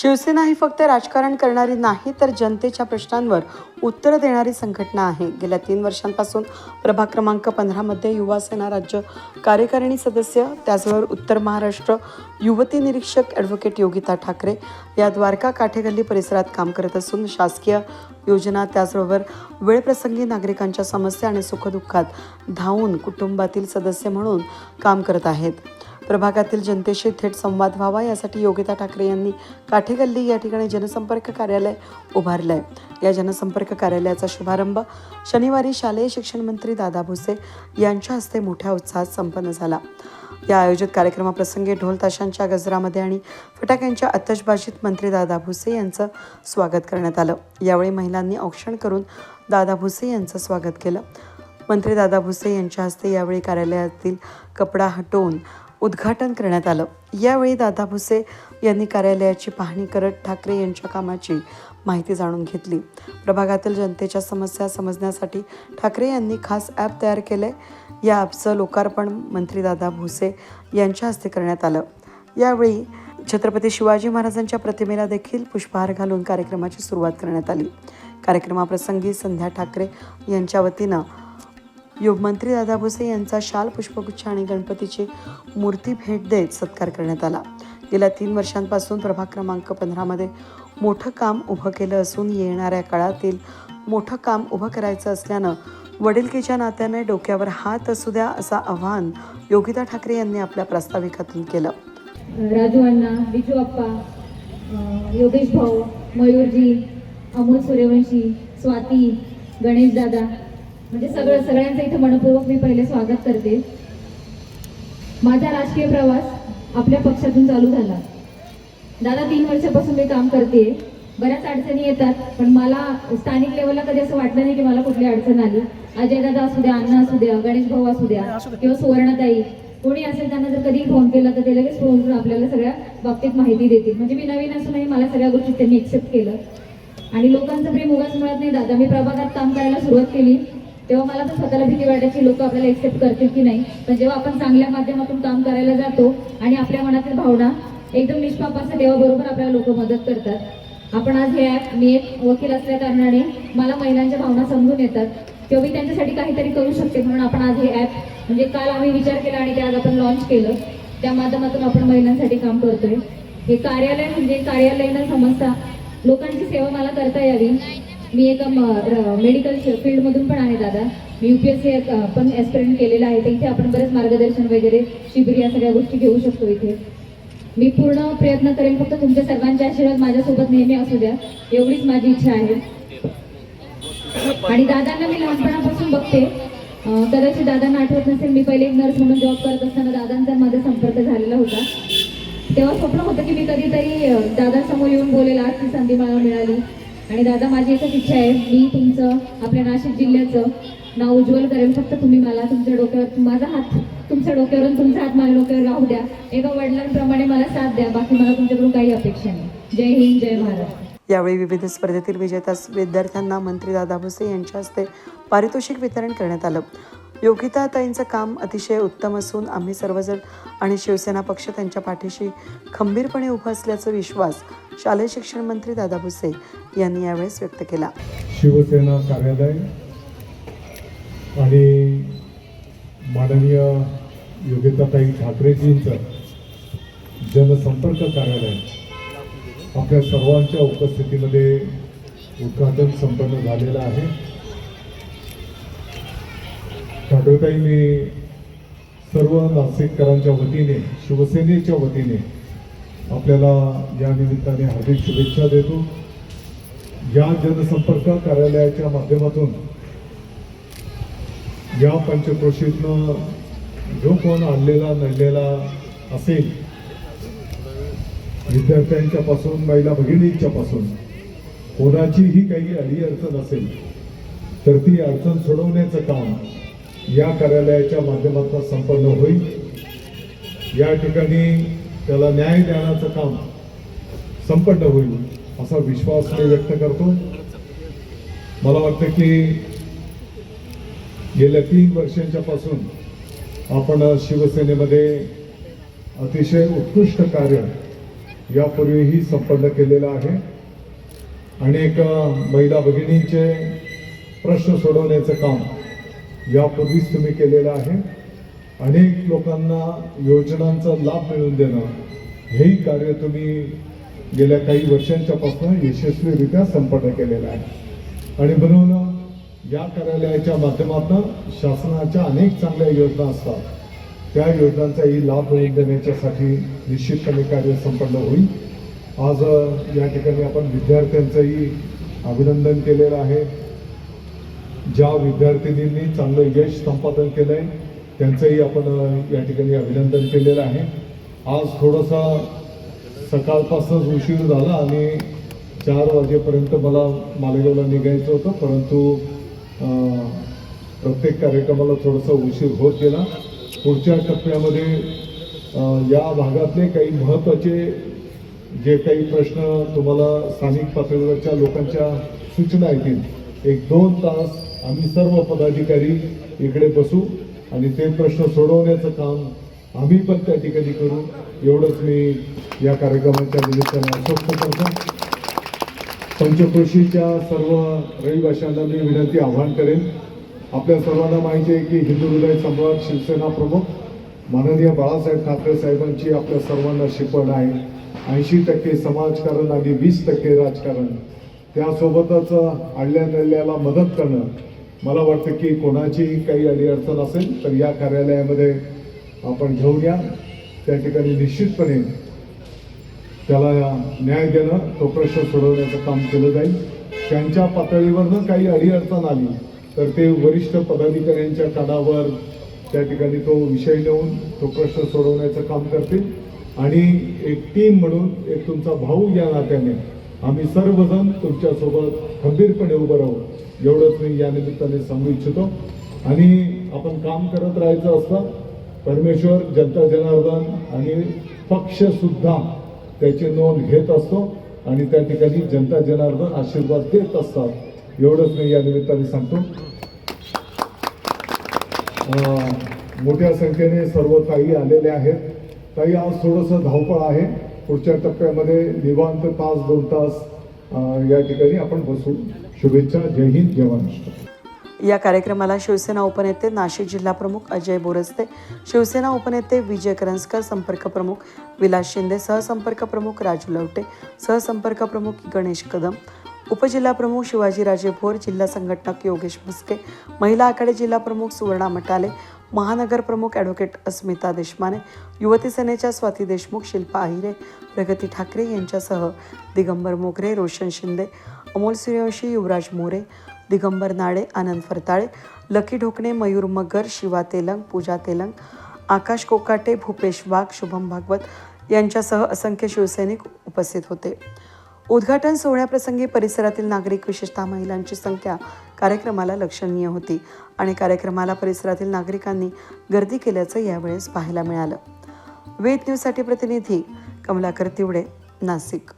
शिवसेना ही फक्त राजकारण करणारी नाही तर जनतेच्या प्रश्नांवर उत्तर देणारी संघटना आहे. गेल्या तीन वर्षांपासून प्रभाग क्रमांक पंधरामध्ये युवा सेना राज्य कार्यकारिणी सदस्य त्याचबरोबर उत्तर महाराष्ट्र युवती निरीक्षक ॲडव्होकेट योगिता ठाकरे या द्वारका काठेगल्ली परिसरात काम करत असून शासकीय योजना त्याचबरोबर वेळप्रसंगी नागरिकांच्या समस्या आणि सुखदुःखात धावून कुटुंबातील सदस्य म्हणून काम करत आहेत. प्रभागातील जनतेशी थेट संवाद व्हावा यासाठी योगिता ठाकरे यांनी काठेगल्ली या ठिकाणी जनसंपर्क कार्यालय उभारलं आहे या जनसंपर्क कार्यालयाचा शुभारंभ शनिवारी शालेय शिक्षण मंत्री दादा भुसे यांच्या हस्ते मोठ्या उत्साहात संपन्न झाला. या आयोजित कार्यक्रमाप्रसंगी ढोल ताशांच्या गजरामध्ये आणि फटाक्यांच्या आतषबाजीत मंत्री दादा भुसे यांचं स्वागत करण्यात आलं. यावेळी महिलांनी औक्षण करून दादा भुसे यांचं स्वागत केलं. मंत्री दादा भुसे यांच्या हस्ते यावेळी कार्यालयातील कपडा हटवून उद्घाटन करण्यात आलं. यावेळी दादा भुसे यांनी कार्यालयाची पाहणी करत ठाकरे यांच्या कामाची माहिती जाणून घेतली. प्रभागातील जनतेच्या समस्या समजण्यासाठी ठाकरे यांनी खास ॲप तयार केले या ॲपचं लोकार्पण मंत्री दादा भुसे यांच्या हस्ते करण्यात आलं. यावेळी छत्रपती शिवाजी महाराजांच्या प्रतिमेला देखील पुष्पहार घालून कार्यक्रमाची सुरुवात करण्यात आली. कार्यक्रमाप्रसंगी संध्या ठाकरे यांच्या वतीनं योगमंत्री दादा भुसे यांचा शाल पुष्पगुच्छ आणि गणपतीची मूर्ती भेट देत सत्कार करण्यात आला. गेल्या तीन वर्षांपासून प्रभाग क्रमांक पंधरामध्ये मोठं काम उभं केलं असून येणाऱ्या काळातील मोठं काम उभं करायचं असल्यानं वडीलकीच्या नात्याने डोक्यावर हात असू द्या असं आव्हान योगिता ठाकरे यांनी आपल्या प्रास्ताविकातून केलं. राजू अण्णा बिजू अप्पा योगेश भाऊ मयूरजी अमोल सूर्यवंशी स्वाती गणेश दादा म्हणजे सगळं सगळ्यांचं इथं मनपूर्वक मी पहिले स्वागत करते. माझा राजकीय प्रवास आपल्या पक्षातून चालू झाला. दादा तीन वर्षापासून मी काम करते. बऱ्याच अडचणी येतात पण मला स्थानिक लेवलला कधी असं वाटलं नाही की मला कुठली अडचण आली. अजय दादा असू द्या अण्णा असू द्या गणेश भाऊ असू द्या किंवा सुवर्णताई. कोणी असेल त्यांना जर कधी फोन केला तर ते लगेच फोन करून आपल्याला सगळ्या बाबतीत माहिती देतील. म्हणजे मी नवीन असूनही मला सगळ्या गोष्टी त्यांनी एक्सेप्ट केलं. आणि लोकांचं प्रेम उगाच मिळत नाही दादा. मी प्रभागात काम करायला सुरुवात केली. तेव्हा मला तर स्वतःला भीती वाटायची लोक आपल्याला एक्सेप्ट करतील की नाही. पण जेव्हा आपण चांगल्या माध्यमातून काम करायला जातो आणि आपल्या मनातील भावना एकदम निष्पाप असते तेव्हा बरोबर आपल्याला लोक मदत करतात. आपण आज हे ॲप मी एक वकील असल्या कारणाने मला महिलांच्या भावना समजून येतात. किंवा मी त्यांच्यासाठी काहीतरी करू शकते म्हणून आपण आज हे ॲप म्हणजे काल आम्ही विचार केला आणि ते आज आपण लॉन्च केलं. त्या माध्यमातून आपण महिलांसाठी काम करतोय. हे कार्यालय म्हणजे कार्यालय न समजता लोकांची सेवा मला करता यावी. मी एका मेडिकल फील्डमधून पण आहे दादा. मी युपीएससी पण ॲस्पिरंट केलेलं आहे. तर इथे आपण बरेच मार्गदर्शन वगैरे शिबिर या सगळ्या गोष्टी घेऊ शकतो इथे. मी पूर्ण प्रयत्न करेन फक्त तुमच्या सर्वांचे आशीर्वाद माझ्यासोबत नेहमी असू द्या. एवढीच माझी इच्छा आहे. आणि दादांना मी लहानपणापासून बघते. कदाचित दादांना आठवत नसेल मी पहिले एक नर्स म्हणून जॉब करत असताना दादांचा माझा संपर्क झालेला होता. तेव्हा स्वप्न होतं की मी कधीतरी दादासमोर दादांसमोर येऊन बोलेल आज ती संधी मला मिळाली. आणि दादा माझी एकच इच्छा आहे मी तुमचं आपल्या नाशिक जिल्ह्याचं नाव उज्ज्वल करेन. फक्त तुम्ही मला तुमच्या डोक्यावर माझा हात तुमच्या डोक्यावरून तुमचा हात माझ्या डोक्यावर राहू द्या. एका वडिलांप्रमाणे मला साथ द्या बाकी मला तुमच्याकडून काही अपेक्षा नाही. जय हिंद जय महाराष्ट्र यावेळी विविध स्पर्धेतील विजेत्या विद्यार्थ्यांना मंत्री दादा भुसे यांच्या हस्ते पारितोषिक वितरण करण्यात आलं. योगिता ताईंचं काम अतिशय उत्तम असून आम्ही सर्वजण आणि शिवसेना पक्ष त्यांच्या पाठीशी खंबीरपणे उभं असल्याचा विश्वास शालेय शिक्षण मंत्री दादा भुसे यांनी यावेळेस व्यक्त केला. शिवसेना कार्यालय आणि माननीय योगिताताई ठाकरेजींचं जनसंपर्क कार्यालय आपल्या सर्वांच्या उपस्थितीमध्ये उद्घाटन संपन्न झालेलं आहे. ठाकरेताई मी सर्व नाशिककरांच्या वतीने शिवसेनेच्या वतीने आपल्याला या निमित्ताने हार्दिक शुभेच्छा देतो. या जनसंपर्क कार्यालयाच्या माध्यमातून या पंचक्रोशीतनं जो कोण आणलेला नडलेला असेल विद्यार्थ्यांच्या पासून महिला भगिनींच्या पासून कोणाचीही काही अडी अडचण असेल तर ती अडचण सोडवण्याचं काम या कार्यालयाच्या माध्यमातून संपन्न होईल. या ठिकाणी त्याला न्याय देण्याचं काम संपन्न होईल. असा विश्वास मी व्यक्त करतो. मला वाटतं की गेल्या तीन वर्षांच्या पासून आपण शिवसेनेमध्ये अतिशय उत्कृष्ट कार्य यापूर्वीही संपन्न केलेलं आहे. अनेक महिला भगिनींचे प्रश्न सोडवण्याचं काम यापूर्वीच तुम्ही केलेलं आहे. अनेक लोकांना योजनांचा लाभ मिळवून देणं हेही कार्य तुम्ही गेल्या काही वर्षांच्यापासून यशस्वीरित्या संपन्न केलेला आहे. आणि म्हणून या कार्यालयाच्या माध्यमातून शासनाच्या अनेक चांगल्या योजना असतात. त्या योजनांचाही लाभ मिळवून देण्याच्यासाठी निश्चितपणे कार्य संपन्न होईल. आज या ठिकाणी आपण विद्यार्थ्यांचंही अभिनंदन केलेलं आहे. ज्या विद्यार्थिनींनी चांगलं यश संपादन केलंय त्यांचंही आपण या ठिकाणी अभिनंदन केलेलं आहे. आज थोडंसं सकाळपासूनच उशीर झाला आणि चार वाजेपर्यंत मला मालेगावला निघायचं होतं परंतु प्रत्येक कार्यक्रमाला थोडासा उशीर होत गेला. पुढच्या टप्प्यामध्ये या भागातले काही महत्त्वाचे जे काही प्रश्न तुम्हाला स्थानिक पातळीवरच्या लोकांच्या सूचना येतील एक दोन तास आम्ही सर्व पदाधिकारी इकडे बसू आणि ते प्रश्न सोडवण्याचं काम आम्ही पण त्या ठिकाणी करू एवढंच मी या कार्यक्रमाच्या निमित्तानं आश्वस्त करतो. पंचक्रोशीच्या सर्व रहिवाशांना मी विनंती आवाहन करेन. आपल्या सर्वांना माहिती आहे की हिंदू हृदय सम्राट शिवसेना प्रमुख माननीय बाळासाहेब ठाकरे साहेबांची आपल्या सर्वांना शिकवण आहे. ऐंशी टक्के समाजकारण आणि वीस टक्के राजकारण. त्यासोबतच अडल्या नल्ल्याला मदत करणं. मला वाटतं की कोणाची काही अडीअडचण असेल तर या कार्यालयामध्ये आपण घेऊन या. त्या ठिकाणी निश्चितपणे त्याला न्याय देणं तो प्रश्न सोडवण्याचं काम केलं जाईल. त्यांच्या पातळीवरनं काही अडीअडचण आली तर ते वरिष्ठ पदाधिकाऱ्यांच्या कानावर त्या ठिकाणी तो विषय नेऊन तो प्रश्न सोडवण्याचं काम करतील. आणि एक टीम म्हणून एक तुमचा भाऊ या नात्याने आम्ही सर्वजण तुमच्यासोबत खंबीरपणे उभं राहू. एवढंच मी या निमित्ताने सांगू इच्छितो. आणि आपण काम करत राहायचं असतं परमेश्वर जनता जनार्दन आणि पक्षसुद्धा त्याची नोंद घेत असतो आणि त्या ठिकाणी जनता जनार्दन आशीर्वाद देत असतात. एवढंच मी या निमित्ताने सांगतो. मोठ्या संख्येने सर्व ताई आलेले आहेत. ताई आज थोडंसं धावपळ आहे. पुढच्या टप्प्यामध्ये निवांत तास दोन तास या ठिकाणी आपण बसू. शुभेच्छा. जय हिंद. जय महाराष्ट्र. या कार्यक्रमाला शिवसेना उपनेते नाशिक जिल्हा प्रमुख अजय बोरस्ते शिवसेना उपनेते विजय करंजकर संपर्क प्रमुख विलास शिंदे सहसंपर्क प्रमुख राजू लवटे सहसंपर्क प्रमुख गणेश कदम उपजिल्हाप्रमुख शिवाजीराजे भोर जिल्हा संघटक योगेश म्हस्के महिला आखाडे जिल्हा प्रमुख सुवर्णा मटाले महानगर प्रमुख ॲडव्होकेट अस्मिता देशमाने युवती सेनेच्या स्वाती देशमुख शिल्पा आहिरे प्रगती ठाकरे यांच्यासह दिगंबर मोगरे रोशन शिंदे अमोल सूर्यवंशी युवराज मोरे दिगंबर नाळे आनंद फरताळे लकी ढोकणे मयूर मगर शिवा तेलंग पूजा तेलंग आकाश कोकाटे भूपेश वाघ शुभम भागवत यांच्यासह असंख्य शिवसैनिक उपस्थित होते. उद्घाटन सोहळ्याप्रसंगी परिसरातील नागरिक विशेषतः महिलांची संख्या कार्यक्रमाला लक्षणीय होती आणि कार्यक्रमाला परिसरातील नागरिकांनी गर्दी केल्याचं यावेळेस पाहायला मिळालं. वेद न्यूजसाठी प्रतिनिधी कमलाकर तिवडे नाशिक.